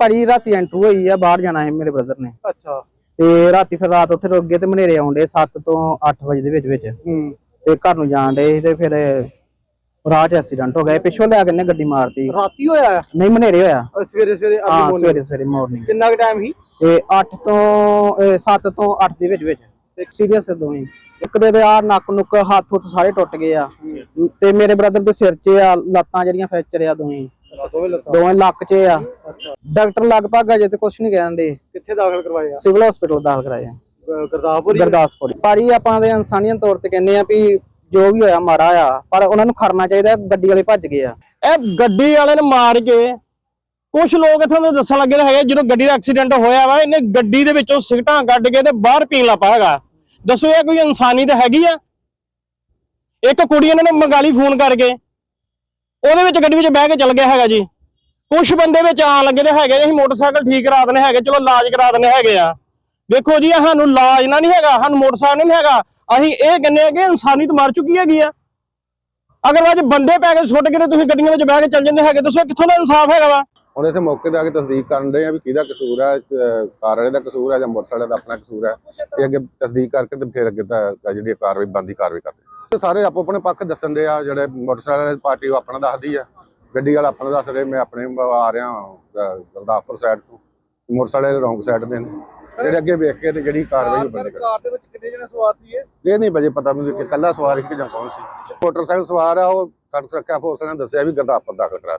ਭਾਜੀ ਰਾਤੀ ਐਂਟਰ ਹੋਈ ਆ ਬਾਹਰ ਜਾਣਾ ਹੈ ਮੇਰੇ ਬ੍ਰਦਰ ਨੇ। ਅੱਛਾ। ਤੇ ਰਾਤੀ ਫਿਰ ਰਾਤ ਉੱਥੇ ਰੁਕ ਗਏ ਤੇ ਮਨੇਰੇ ਆਉਂਦੇ 7 ਤੋਂ 8 ਵਜੇ ਦੇ ਵਿੱਚ ਵਿੱਚ ਹੂੰ। ਤੇ ਘਰ ਨੂੰ ਜਾਣ ਡੇ ਤੇ ਫਿਰ ਰਾਹ 'ਚ ਐਕਸੀਡੈਂਟ ਹੋ ਗਿਆ। ਪਿੱਛੋਂ ਲਿਆ ਕੇ ਨੇ ਗੱਡੀ ਮਾਰਤੀ। ਰਾਤੀ ਹੋਇਆ? ਨਹੀਂ ਮਨੇਰੇ ਹੋਇਆ। ਸਵੇਰੇ ਸਵੇਰੇ ਹਾਂ ਸਵੇਰੇ ਸਵੇਰੇ ਮਾਰਨਿੰਗ ਕਿੰਨਾ ਕੁ ਟਾਈਮ ਸੀ? ਤੇ 8 ਤੋਂ 7 ਤੋਂ 8 ਦੇ ਵਿੱਚ ਵਿੱਚ ਇੱਕ ਸੀਰੀਅਸ ਦੋਵੇਂ। ਇੱਕ ਦੇ ਆ ਨੱਕ ਨੁੱਕ ਹੱਥ ਹੁੱਥ ਸਾਰੇ ਟੁੱਟ ਗਏ ਆ। ਤੇ ਮੇਰੇ ਬ੍ਰਦਰ ਦੇ ਸਿਰ 'ਚ ਆ ਲੱਤਾਂ ਜਿਹੜੀਆਂ ਫ੍ਰੈਕਚਰ ਆ ਦੋਵੇਂ। ਦੋਵੇਂ ਲੱਕ 'ਚ ਆ। ਡਾਕਟਰ ਲਗਭਗ ਅਜੇ ਤੇ ਕੁਝ ਨਹੀਂ ਕਹਿੰਦੇ ਕਿੱਥੇ ਦਾਖਲ ਕਰਵਾਏ ਆ? ਸਿਵਲ ਹਸਪੀਟਲ ਦਾਖਲ ਕਰਾਇਆ ਗੁਰਦਾਸਪੁਰ ਹੀ? ਗੁਰਦਾਸਪੁਰ। ਭਾਜੀ ਆਪਾਂ ਦੇ ਇਨਸਾਨੀਅਤ ਤੌਰ ਤੇ ਕਹਿੰਦੇ ਆ ਵੀ ਜੋ ਵੀ ਹੋਇਆ ਮਾਰਾ ਆ ਪਰ ਉਹਨਾਂ ਨੂੰ ਖੜਨਾ ਚਾਹੀਦਾ ਗੱਡੀ ਵਾਲੇ ਭੱਜ ਗਏ ਆ। ਇਹ ਗੱਡੀ ਵਾਲੇ ਨੇ ਮਾਰ ਕੇ ਕੁਝ ਲੋਕ ਇੱਥੋਂ ਦੇ ਦੱਸਣ ਲੱਗੇ ਹੈਗੇ ਜਦੋਂ ਗੱਡੀ ਦਾ ਐਕਸੀਡੈਂਟ ਹੋਇਆ ਵਾ ਇਹਨੇ ਗੱਡੀ ਦੇ ਵਿੱਚੋਂ ਸਿਗਟਾਂ ਕੱਢ ਕੇ ਤੇ ਬਾਹਰ ਪੀਣ ਲੱਪਾ ਹੈਗਾ। ਦੱਸੋ ਇਹ ਕੋਈ ਇਨਸਾਨੀ ਤਾਂ ਹੈਗੀ ਆ? ਇੱਕ ਕੁੜੀ ਇਹਨਾਂ ਨੇ ਮੰਗਾਲੀ ਫੋਨ ਕਰਕੇ ਉਹਦੇ ਵਿੱਚ ਗੱਡੀ ਵਿੱਚ ਬਹਿ ਕੇ ਚੱਲ ਗਿਆ ਹੈਗਾ ਜੀ। ਕੁਝ ਬੰਦੇ ਵਿੱਚ ਆਣ ਲੱਗੇ ਤੇ ਹੈਗੇ ਅਸੀਂ ਮੋਟਰਸਾਈਕਲ ਠੀਕ ਕਰਾ ਦਨੇ ਹੈਗੇ, ਚਲੋ ਇਲਾਜ ਕਰਾ ਦਨੇ ਹੈਗੇ ਆ। ਦੇਖੋ ਜੀ ਸਾਨੂੰ ਲਾਜ ਨਾ ਨਹੀਂ ਹੈਗਾ, ਸਾਨੂੰ ਮੋਟਰਸਾਈਕਲ ਨਹੀਂ ਹੈਗਾ। ਅਸੀਂ ਇਹ ਕਹਿੰਦੇ ਆ ਕਿ ਇਨਸਾਨੀਅਤ ਮਰ ਚੁੱਕੀ ਹੈਗੀ ਆ। ਅਗਰ ਅੱਜ ਬੰਦੇ ਪੈ ਕੇ ਸੁੱਟ ਕੇ ਤੇ ਤੁਸੀਂ ਗੱਡੀਆਂ ਵਿੱਚ ਬਹਿ ਕੇ ਚੱਲ ਜਾਂਦੇ ਹੈਗੇ, ਦੱਸੋ ਕਿੱਥੋਂ ਦਾ ਇਨਸਾਫ ਹੈਗਾ ਵਾ? ਹੁਣ ਇੱਥੇ ਮੌਕੇ ਤੇ ਆ ਕੇ ਤਸਦੀਕ ਕਰਨ ਰਹੇ ਆ ਵੀ ਕਿਹਦਾ ਕਸੂਰ ਹੈ ਕਾਰ ਵਾਲੇ ਦਾ ਕਸੂਰ ਹੈ ਜਾਂ ਮੋਟਰਸਾਈਕਲ ਦਾ ਆਪਣਾ ਕਸੂਰ ਹੈ ਇਹ ਅੱਗੇ ਤਸਦੀਕ ਕਰਕੇ ਤੇ ਫਿਰ ਅੱਗੇ ਤਾਂ ਜਿਹੜੀ ਕਾਰਵਾਈ, ਬੰਦੀ ਕਾਰਵਾਈ ਕਰਦੇ ਸਾਰੇ ਆਪੋ ਆਪਣੇ ਪੱਖ ਦੱਸਣ ਦੇ ਆ, ਜਿਹੜੇ ਮੋਟਰਸਾਈਕਲ ਵਾਲੀ ਪਾਰਟੀ ਉਹ ਆਪਣਾ ਦੱਸਦੀ ਆ। ਗੱਡੀ ਵਾਲਾ ਆਪਣਾ ਦੱਸ ਰਿਹਾ ਮੈਂ ਆਪਣੇ ਆ ਰਿਹਾ ਗੁਰਦਾਸਪੁਰ ਸਾਈਡ ਤੋਂ। ਮੋਟਰਸਾਈਕਲ ਰੌਂਗ ਸਾਈਡ ਦੇ ਨੇ। ਜਿਹੜੇ ਅੱਗੇ ਵੇਖ ਕੇ ਤੇ ਜਿਹੜੀ ਕਾਰਵਾਈ ਉਹ ਬੰਦ ਕਰ ਕਾਰ ਦੇ ਵਿੱਚ ਕਿੰਨੇ ਜਣੇ ਸਵਾਰ ਸੀ ਇਹ ਨਹੀਂ ਵਜੇ ਪਤਾ ਮੈਨੂੰ ਕਿ ਕੱਲਾ ਸਵਾਰ ਸੀ ਕਿ ਜਾਂ ਕੌਣ ਸੀ? ਮੋਟਰਸਾਈਕਲ ਸਵਾਰ ਆ ਉਹ ਸੜਕ ਸੁਰੱਖਿਆ ਫੋਰਸ ਨੇ ਦੱਸਿਆ ਵੀ ਗੁਰਦਾਸਪੁਰ ਦਾਖਲ ਕਰਾ